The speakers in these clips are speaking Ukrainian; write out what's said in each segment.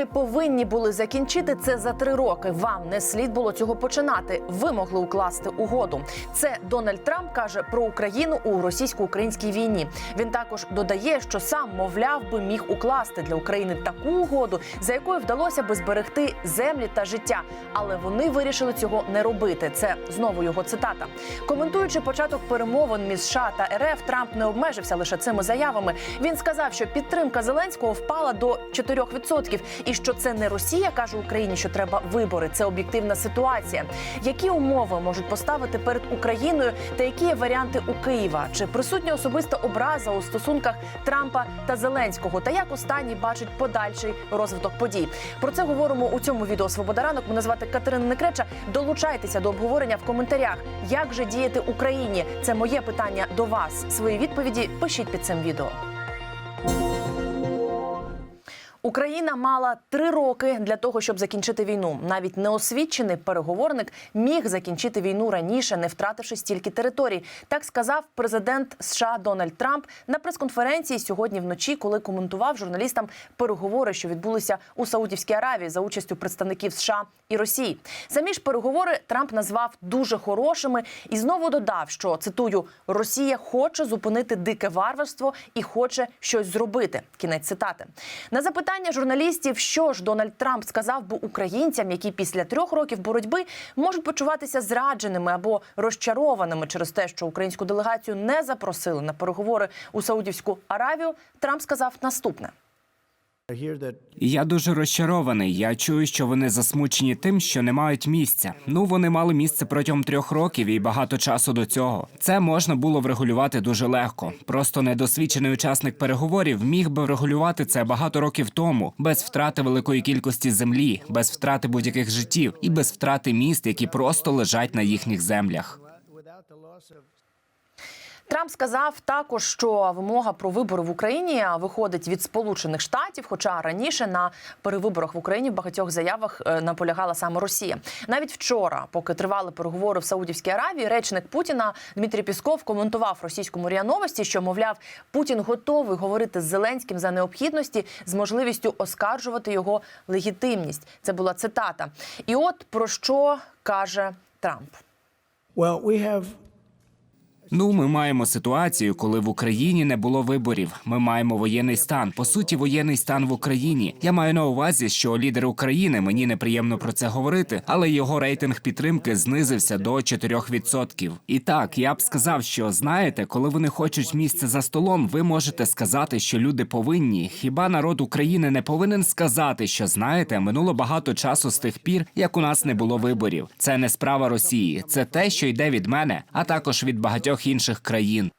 Ви повинні були закінчити це за три роки. Вам не слід було цього починати. Ви могли укласти угоду. Це Дональд Трамп каже про Україну у російсько-українській війні. Він також додає, що сам, мовляв, би міг укласти для України таку угоду, за якою вдалося би зберегти землі та життя. Але вони вирішили цього не робити. Це знову його цитата. Коментуючи початок перемовин між США та РФ, Трамп не обмежився лише цими заявами. Він сказав, що підтримка Зеленського впала до 4%, і що це не Росія каже Україні, що треба вибори. Це об'єктивна ситуація. Які умови можуть поставити перед Україною, та які є варіанти у Києва? Чи присутня особиста образа у стосунках Трампа та Зеленського? Та як останній бачить подальший розвиток подій? Про це говоримо у цьому відео Свобода ранок. Мене звати Катерина Некреча. Долучайтеся до обговорення в коментарях. Як же діяти Україні? Це моє питання до вас. Свої відповіді пишіть під цим відео. Україна мала три роки для того, щоб закінчити війну. Навіть неосвідчений переговорник міг закінчити війну раніше, не втративши стільки територій. Так сказав президент США Дональд Трамп на прес-конференції сьогодні вночі, коли коментував журналістам переговори, що відбулися у Саудівській Аравії за участю представників США і Росії. Самі ж переговори Трамп назвав дуже хорошими і знову додав, що цитую: Росія хоче зупинити дике варварство і хоче щось зробити. Кінець цитати на запитання журналістів, що ж Дональд Трамп сказав би українцям, які після трьох років боротьби можуть почуватися зрадженими або розчарованими через те, що українську делегацію не запросили на переговори у Саудівську Аравію. Трамп сказав наступне. Я дуже розчарований. Я чую, що вони засмучені тим, що не мають місця. Ну вони мали місце протягом трьох років і багато часу до цього. Це можна було врегулювати дуже легко. Просто недосвідчений учасник переговорів міг би врегулювати це багато років тому, без втрати великої кількості землі, без втрати будь-яких життів і без втрати міст, які просто лежать на їхніх землях. Трамп сказав також, що вимога про вибори в Україні виходить від Сполучених Штатів. Хоча раніше на перевиборах в Україні в багатьох заявах е, наполягала саме Росія. Навіть вчора, поки тривали переговори в Саудівській Аравії, речник Путіна Дмитрій Пісков коментував російському РІА Новості, що мовляв, Путін готовий говорити з Зеленським за необхідності з можливістю оскаржувати його легітимність. Це була цитата. І от про що каже Трамп. Well, we have Ну, ми маємо ситуацію, коли в Україні не було виборів. Ми маємо воєнний стан. По суті, воєнний стан в Україні. Я маю на увазі, що лідер України мені неприємно про це говорити, але його рейтинг підтримки знизився до 4%. І так, я б сказав, що знаєте, коли вони хочуть місце за столом, ви можете сказати, що люди повинні. Хіба народ України не повинен сказати, що знаєте, минуло багато часу з тих пір, як у нас не було виборів. Це не справа Росії, це те, що йде від мене, а також від багатьох інших країн.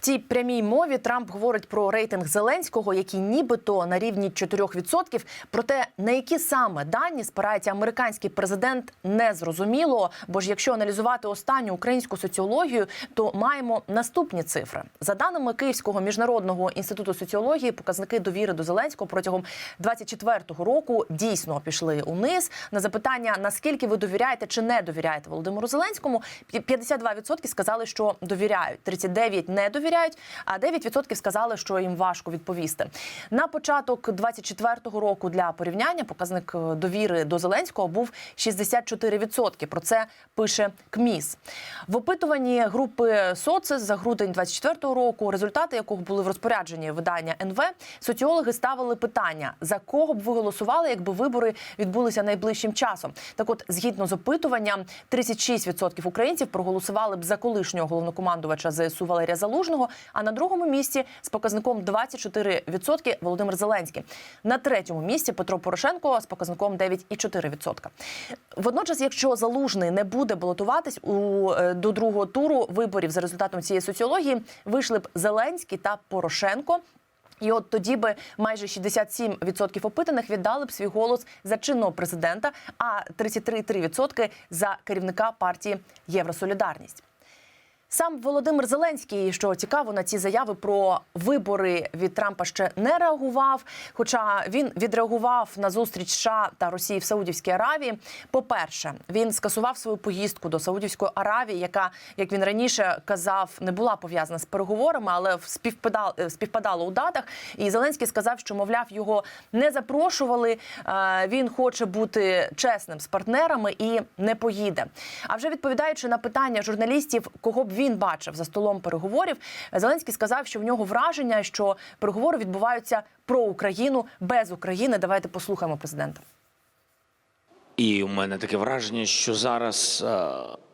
В цій прямій мові Трамп говорить про рейтинг Зеленського, який нібито на рівні 4%. Проте на які саме дані спирається американський президент, не зрозуміло. Бо ж якщо аналізувати останню українську соціологію, то маємо наступні цифри. За даними Київського міжнародного інституту соціології, показники довіри до Зеленського протягом 24-го року дійсно пішли униз. На запитання наскільки ви довіряєте чи не довіряєте Володимиру Зеленському, 52% сказали, що довіряють, 39% не довіряють, а 9% сказали, що їм важко відповісти. На початок 24-го року для порівняння показник е, довіри до Зеленського був 64%. Про це пише КМІС. В опитуванні групи Социс за грудень 24-го року, результати якого були в розпорядженні видання НВ, соціологи ставили питання: за кого б ви голосували, якби вибори відбулися найближчим часом. Так, от, згідно з опитуванням, 36% українців проголосували б за колишнього головнокомандувача ЗСУ Валерія Залужного. А на другому місці з показником 24% Володимир Зеленський. На третьому місці Петро Порошенко з показником 9,4%. Водночас, якщо залужний не буде балотуватись у е, до другого туру виборів за результатом цієї соціології, вийшли б Зеленський та Порошенко. І от тоді би майже 67% опитаних віддали б свій голос за чинного президента, а 33,3% за керівника партії Євросолідарність. Сам Володимир Зеленський, що цікаво, на ці заяви про вибори від Трампа ще не реагував. Хоча він відреагував на зустріч США та Росії в Саудівській Аравії. По-перше, він скасував свою поїздку до Саудівської Аравії, яка, як він раніше казав, не була пов'язана з переговорами, але співпадала, співпадала у датах. І Зеленський сказав, що мовляв його не запрошували. Е, Він хоче бути чесним з партнерами і не поїде. А вже відповідаючи на питання журналістів, кого б він бачив за столом переговорів, Зеленський сказав, що в нього враження, що переговори відбуваються про Україну без України. Давайте послухаємо президента. І у мене таке враження, що зараз е,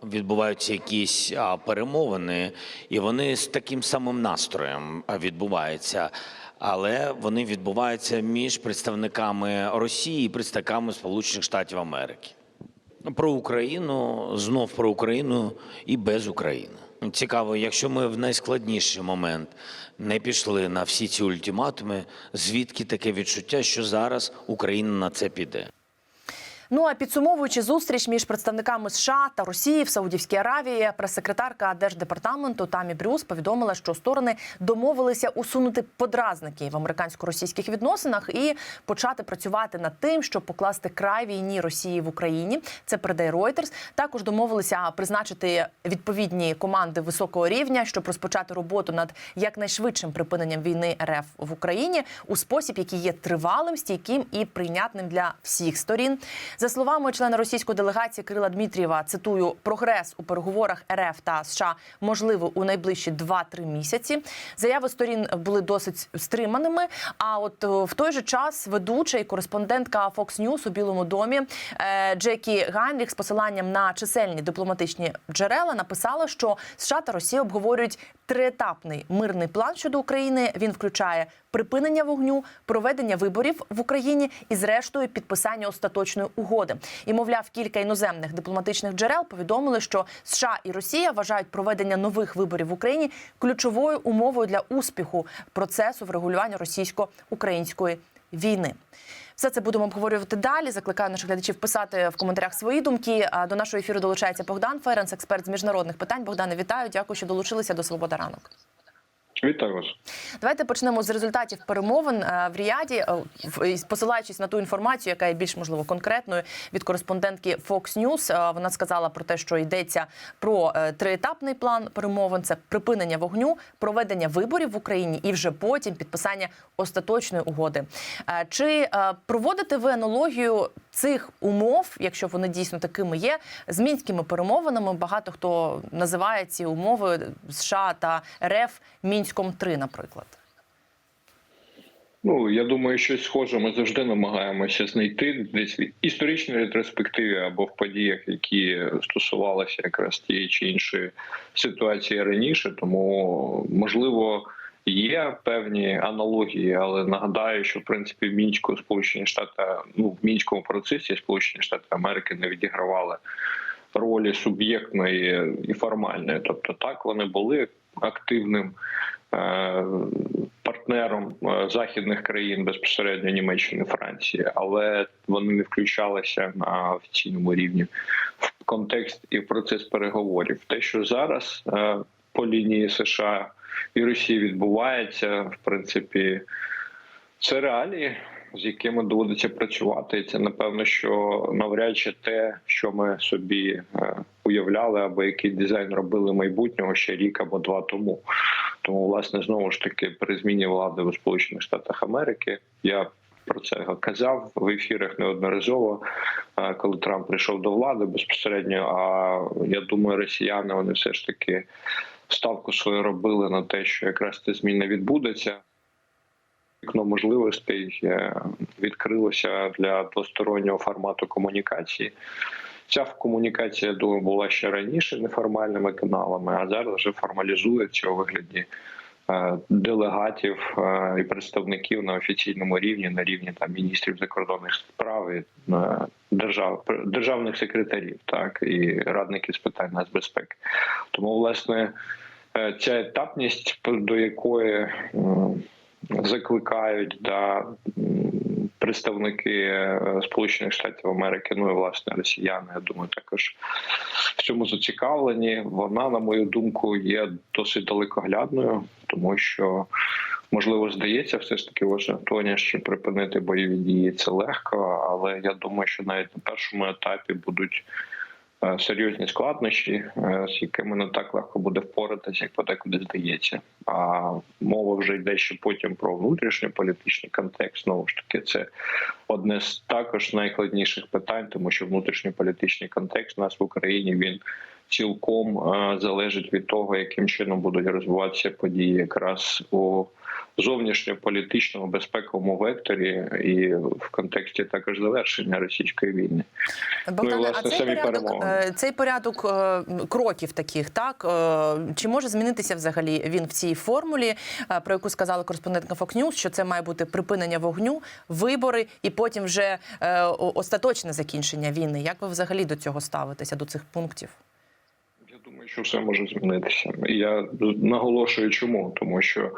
відбуваються якісь перемовини, і вони з таким самим настроєм відбуваються. Але вони відбуваються між представниками Росії і представниками Сполучених Штатів Америки. Про Україну знов про Україну і без України. Цікаво, якщо ми в найскладніший момент не пішли на всі ці ультиматуми, звідки таке відчуття, що зараз Україна на це піде? Ну а підсумовуючи зустріч між представниками США та Росії в Саудівській Аравії, прес-секретарка держдепартаменту Тамі Брюс повідомила, що сторони домовилися усунути подразники в американсько-російських відносинах і почати працювати над тим, щоб покласти край війні Росії в Україні. Це передає Reuters. Також домовилися призначити відповідні команди високого рівня, щоб розпочати роботу над якнайшвидшим припиненням війни РФ в Україні у спосіб, який є тривалим, стійким і прийнятним для всіх сторін. За словами члена російської делегації Кирила Дмитрієва, цитую, прогрес у переговорах РФ та США можливо у найближчі 2-3 місяці. Заяви сторін були досить стриманими. А от е, в той же час ведуча і кореспондентка Fox News у Білому домі е, Джекі Гайнріх з посиланням на чисельні дипломатичні джерела написала, що США та Росія обговорюють триетапний мирний план щодо України. Він включає припинення вогню, проведення виборів в Україні і, зрештою, підписання остаточної угоди. І мовляв, кілька іноземних дипломатичних джерел повідомили, що США і Росія вважають проведення нових виборів в Україні ключовою умовою для успіху процесу врегулювання російсько-української війни. Все це будемо обговорювати далі. Закликаю наших глядачів писати в коментарях свої думки. До нашого ефіру долучається Богдан Ференс, експерт з міжнародних питань. Богдане, вітаю. Дякую, що долучилися до Свобода ранок. Вітаю вас. Давайте почнемо з результатів перемовин е, в Ріаді, е, посилаючись на ту інформацію, яка є більш можливо конкретною від кореспондентки Fox News. Е, Вона сказала про те, що йдеться про триетапний план перемовин: це припинення вогню, проведення виборів в Україні і вже потім підписання остаточної угоди. Чи проводите ви аналогію цих умов, якщо вони дійсно такими є, з мінськими перемовинами? Багато хто називає ці умови США та РФ мінськом 3 наприклад. Ну я думаю, щось схоже ми завжди намагаємося знайти десь в історичній ретроспективі або в подіях, які стосувалися якраз тієї чи іншої ситуації раніше. Тому можливо є певні аналогії, але нагадаю, що в принципі в мінську сполучені штати ну в мінському процесі Сполучені Штати Америки не відігравали ролі суб'єктної і формальної. Тобто, так вони були активним партнером е, західних країн безпосередньо Німеччини, Франції, але вони не включалися на офіційному рівні в контекст і в процес переговорів. Те, що зараз е, по лінії США і Росії відбувається, в принципі, це реалії, з якими доводиться працювати. І це напевно, що навряд чи те, що ми собі е, уявляли, або який дизайн робили майбутнього ще рік або два тому. Тому, власне, знову ж таки, при зміні влади у Сполучених Штатах Америки я. Про це казав в ефірах неодноразово, е, коли Трамп прийшов до влади безпосередньо. А я думаю, росіяни вони все ж таки ставку свою робили на те, що якраз ця зміна відбудеться вікно можливостей е, відкрилося для двостороннього формату комунікації. Ця комунікація думаю, була ще раніше неформальними каналами, а зараз вже формалізується у вигляді е, делегатів е, і представників на офіційному рівні, на рівні там міністрів закордонних справ і е, держав державних секретарів, так і радників з питань нацбезпеки. Тому, власне, ця етапність, до якої закликають да представники е, Сполучених Штатів Америки, ну і власне росіяни, я думаю, також в цьому зацікавлені. Вона, на мою думку, є досить далекоглядною, тому що можливо здається, все ж таки Вашингтоні, що припинити бойові дії це легко, але я думаю, що навіть на першому етапі будуть. Е, Серйозні складнощі, е, з якими не так легко буде впоратися, як подекуди здається. А мова вже йде ще потім про внутрішньополітичний контекст. Знову ж таки, це одне з також найскладніших питань, тому що внутрішньополітичний контекст у нас в Україні він цілком е, залежить від того, яким чином будуть розвиватися події якраз у зовнішньополітичному безпековому векторі і в контексті також завершення російської війни. Богдане, власне, а цей самі порядок, е, цей порядок е, кроків таких, так е, чи може змінитися взагалі він в цій формулі, про яку сказала кореспондентка Fox News, що це має бути припинення вогню, вибори і потім вже остаточне закінчення війни? Як ви взагалі до цього ставитеся, до цих пунктів? Думаю, що все може змінитися. Я наголошую, чому тому, що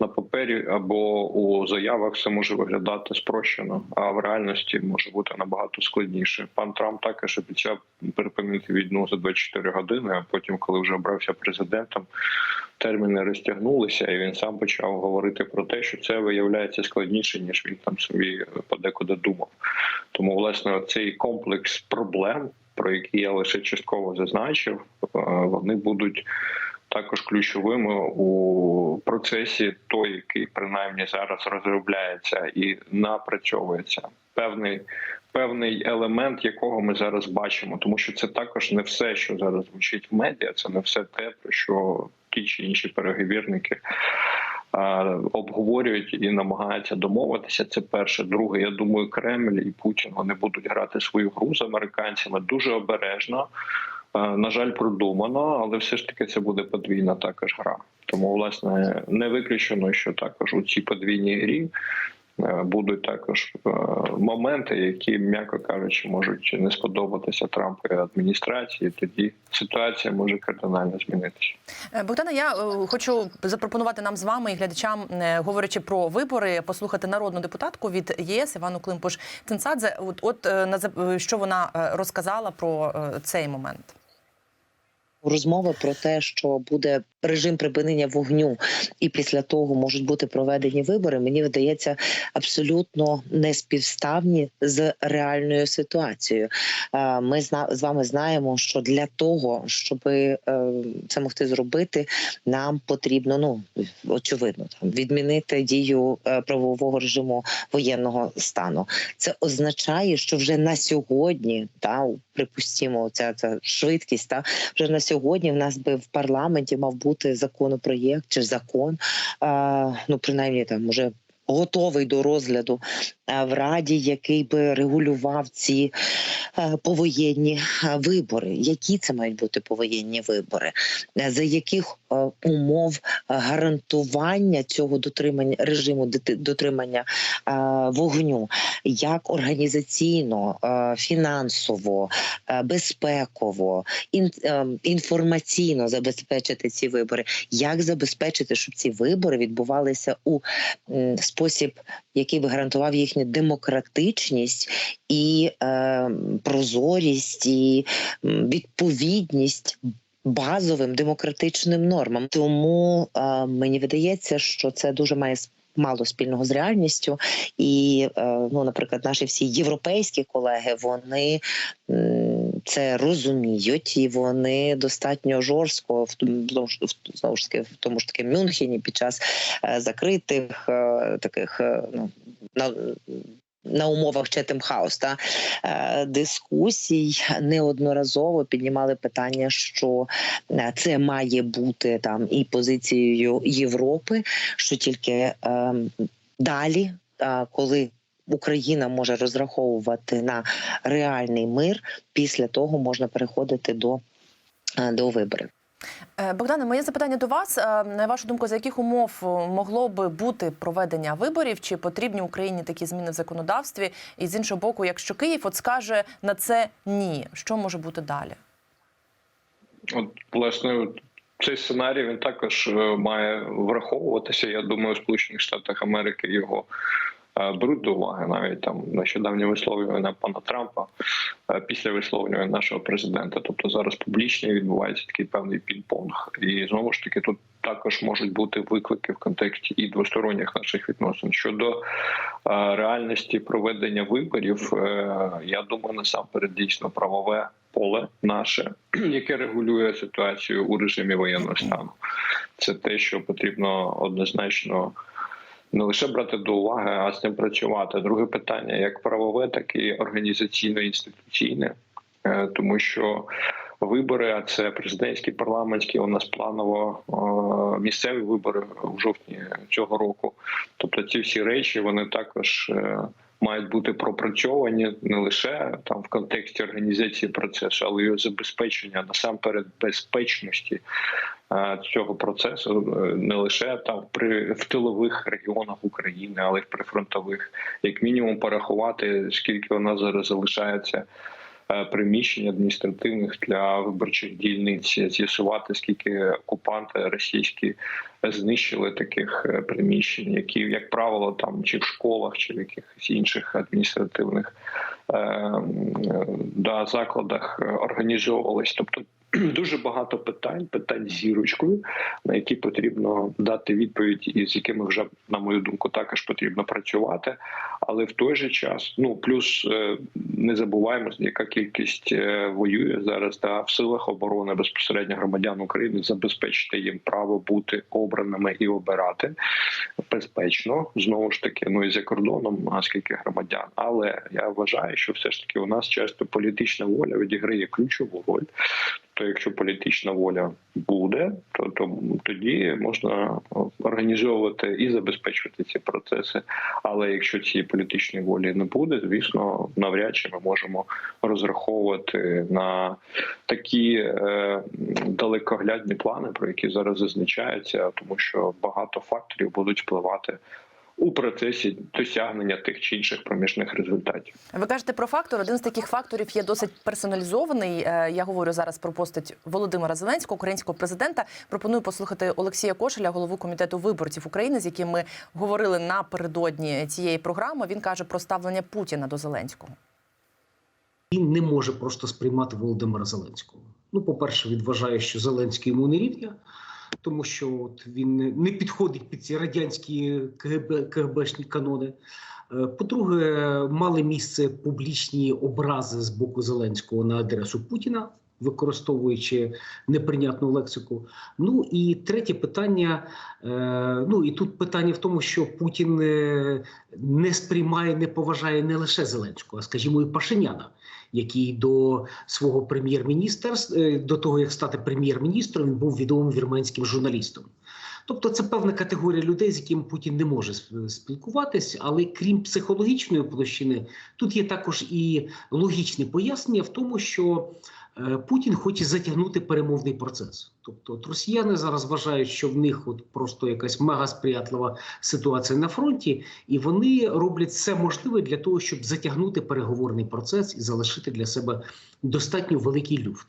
на папері або у заявах все може виглядати спрощено, а в реальності може бути набагато складніше. Пан Трамп також обіцяв припинити війну за 24 години. А потім, коли вже обрався президентом, терміни розтягнулися, і він сам почав говорити про те, що це виявляється складніше ніж він там собі подекуди думав. Тому власне цей комплекс проблем, про які я лише частково зазначив, е, вони будуть також ключовими у процесі, той, який принаймні зараз розробляється і напрацьовується. Певний певний елемент, якого ми зараз бачимо, тому що це також не все, що зараз звучить в медіа, це не все те, про що ті чи інші переговірники обговорюють і намагаються домовитися. Це перше. Друге, я думаю, Кремль і Путін вони будуть грати свою гру з американцями дуже обережно. На жаль, продумано, але все ж таки це буде подвійна також гра. Тому, власне, не виключено, що також у цій подвійній грі будуть також е, моменти, які, м'яко кажучи, можуть не сподобатися Трампу і адміністрації. Тоді ситуація може кардинально змінитися. Е, Богдана, я е, хочу запропонувати нам з вами і глядачам, е, говорячи про вибори, послухати народну депутатку від ЄС Івану Климпуш Цинцадзе. От, от е, е, що вона е, розказала про е, цей момент. Розмова про те, що буде режим припинення вогню, і після того можуть бути проведені вибори, мені видається абсолютно неспівставні з реальною ситуацією. Е, Ми з вами знаємо, що для того, щоб е, це могти зробити, нам потрібно ну очевидно там відмінити дію е, правового режиму воєнного стану. Це означає, що вже на сьогодні, та припустімо, ця, ця швидкість, та вже на сьогодні в нас би в парламенті мав бути законопроєкт чи закон, ну принаймні там може. Готовий до розгляду е, в раді, який би регулював ці е, повоєнні е, вибори. Які це мають бути повоєнні вибори? За яких умов гарантування цього дотримання режиму дотримання вогню, як організаційно, фінансово, безпеково, інформаційно забезпечити ці вибори, як забезпечити, щоб ці вибори відбувалися у м, спосіб, який би гарантував їхню демократичність і е, прозорість, і відповідність. Базовим демократичним нормам, тому е, мені видається, що це дуже має мало спільного з реальністю, і е, ну, наприклад, наші всі європейські колеги вони це розуміють, і вони достатньо жорстко в знову ж таки в тому ж таки Мюнхені під час е, закритих е, таких е, ну на. На умовах Хаус та е, дискусій неодноразово піднімали питання, що е, це має бути там і позицією Європи, що тільки е, далі, коли Україна може розраховувати на реальний мир, після того можна переходити до, до виборів. Е, Богдане, моє запитання до вас. Е, На вашу думку, за яких умов е, могло би бути проведення виборів? Чи потрібні Україні такі зміни в законодавстві? І з іншого боку, якщо Київ от скаже на це ні, що може бути далі? От, власне, цей сценарій він також має враховуватися. Я думаю, в Сполучених Штатах Америки його беруть до уваги навіть там нещодавнє висловлювання пана Трампа е, після висловлювання нашого президента. Тобто зараз публічно відбувається такий певний пінг-понг. І знову ж таки тут також можуть бути виклики в контексті і двосторонніх наших відносин щодо е, реальності проведення виборів. е, Я думаю, насамперед дійсно правове поле наше, яке регулює ситуацію у режимі воєнного стану. Це те, що потрібно однозначно не лише брати до уваги, а з ним працювати. Друге питання як правове, так і організаційно-інституційне, Е, тому що вибори, а це президентські, парламентські, у нас планово е, місцеві вибори у жовтні цього року. Тобто ці всі речі вони також. е, Мають бути пропрацьовані не лише там в контексті організації процесу, але й забезпечення насамперед безпечності е, цього процесу, не лише там при в тилових регіонах України, але й в прифронтових, як мінімум, порахувати скільки нас зараз залишається приміщень адміністративних для виборчих дільниць, з'ясувати скільки окупанти російські знищили таких е, приміщень, які, як правило, там чи в школах, чи в якихось інших адміністративних е, е, да, закладах е, організовувались. Тобто дуже багато питань, питань зірочкою, на які потрібно дати відповідь, і з якими вже, на мою думку, також потрібно працювати. Але в той же час, ну плюс е, не забуваємо, яка кількість е, воює зараз та в силах оборони безпосередньо громадян України забезпечити їм право бути обраними і обирати безпечно знову ж таки, ну і за кордоном, а скільки громадян. Але я вважаю, що все ж таки у нас часто політична воля відіграє ключову роль. То якщо політична воля буде, то, то тоді можна організовувати і забезпечувати ці процеси. Але якщо цієї політичної волі не буде, звісно, навряд чи ми можемо розраховувати на такі е, далекоглядні плани, про які зараз зазначається, тому що багато факторів будуть впливати у процесі досягнення тих чи інших проміжних результатів. Ви кажете про фактор. Один з таких факторів є досить персоналізований. Е, Я говорю зараз про постать Володимира Зеленського, українського президента. Пропоную послухати Олексія Кошеля, голову комітету виборців України, з яким ми говорили напередодні цієї програми. Він каже про ставлення Путіна до Зеленського. він не може просто сприймати Володимира Зеленського. Ну, по-перше, він вважає, що Зеленський йому не рівня, тому що от він не- підходить під ці радянські КГБ, КГБшні канони. Е, По-друге, мали місце публічні образи з боку Зеленського на адресу Путіна, використовуючи неприйнятну лексику. Ну і третє питання. е, Ну і тут питання в тому, що Путін е, не сприймає, не поважає не лише Зеленського, а скажімо, і Пашиняна, який до свого прем'єр-міністра, е, до того як стати прем'єр-міністром, він був відомим вірменським журналістом. Тобто це певна категорія людей, з якими Путін не може сп- спілкуватись, але крім психологічної площини, тут є також і логічне пояснення в тому, що е, Путін хоче затягнути перемовний процес. Тобто от росіяни зараз вважають, що в них от просто якась мега сприятлива ситуація на фронті, і вони роблять все можливе для того, щоб затягнути переговорний процес і залишити для себе достатньо великий люфт.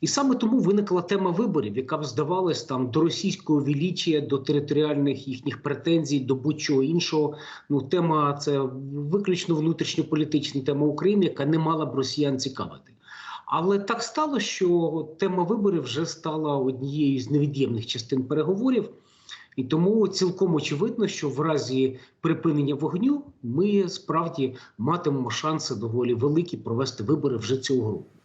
І саме тому виникла тема виборів, яка б здавалась там до російського величія, до територіальних їхніх претензій, до будь-чого іншого. Ну тема це виключно внутрішньополітична тема України, яка не мала б росіян цікавити. Але так стало, що тема виборів вже стала однією з невід'ємних частин переговорів. І тому цілком очевидно, що в разі припинення вогню ми справді матимемо шанси доволі великі провести вибори вже цього року.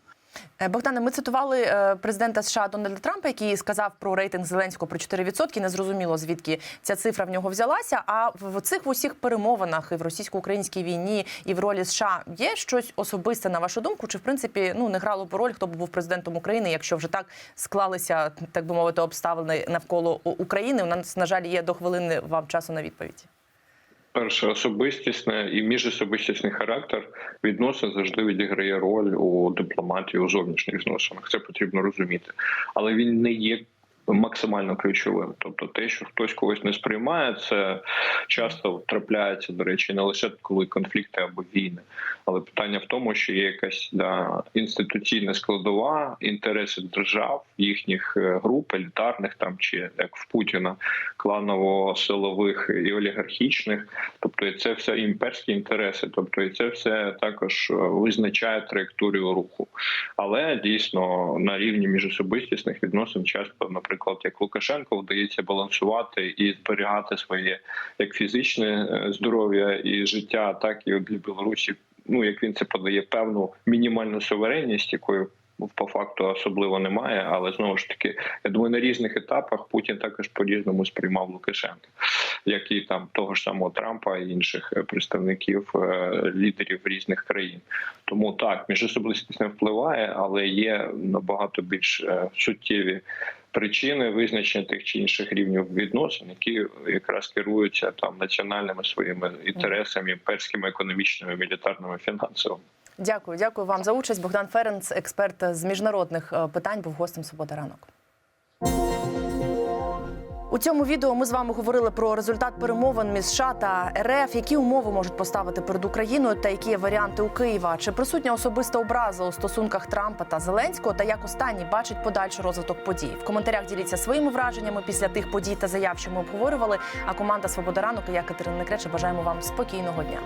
Е, Богдане, ми цитували е, президента США Дональда Трампа, який сказав про рейтинг Зеленського про 4%. Не зрозуміло звідки ця цифра в нього взялася. А в цих в усіх перемовинах і в російсько-українській війні, і в ролі США є щось особисте на вашу думку? Чи в принципі ну не грало б роль, хто б був президентом України, якщо вже так склалися, так би мовити, обставини навколо України? У нас на жаль є до хвилини вам часу на відповідь. Перше, особистісне і міжособистісний характер відносин завжди відіграє роль у дипломатії у зовнішніх зносинах. Це потрібно розуміти, але він не є максимально ключовим. Тобто, те, що хтось когось не сприймає, це часто трапляється, до речі, не лише коли конфлікти або війни, але питання в тому, що є якась да, інституційна складова, інтереси держав, їхніх е, груп, елітарних там чи як в Путіна, кланово-силових і олігархічних. Тобто, це все імперські інтереси, тобто і це все також е, визначає траєкторію руху. Але дійсно на рівні міжособистісних відносин часто, наприклад, як Лукашенко, вдається балансувати і зберігати своє як фізичне е, здоров'я і життя, так і для Білорусі. Ну як він це подає, певну мінімальну суверенність, якою по факту особливо немає. Але знову ж таки, я думаю, на різних етапах Путін також по різному сприймав Лукашенка, як і там того ж самого Трампа і інших е, представників е, лідерів різних країн. Тому так міжособистість не впливає, але є набагато більш е, суттєві причини визначення тих чи інших рівнів відносин, які якраз керуються там національними своїми інтересами, імперськими, економічними, мілітарними, фінансовими. Дякую, дякую вам за участь. Богдан Ференц, експерт з міжнародних е, питань, був гостем «Свобода ранок. У цьому відео ми з вами говорили про результат перемовин між США та РФ, які умови можуть поставити перед Україною, та які є варіанти у Києва. Чи присутня особиста образа у стосунках Трампа та Зеленського, та як останній бачить подальший розвиток подій? В коментарях діліться своїми враженнями після тих подій та заяв, що ми обговорювали. А команда Свобода ранок і я Катерина Некреча бажаємо вам спокійного дня.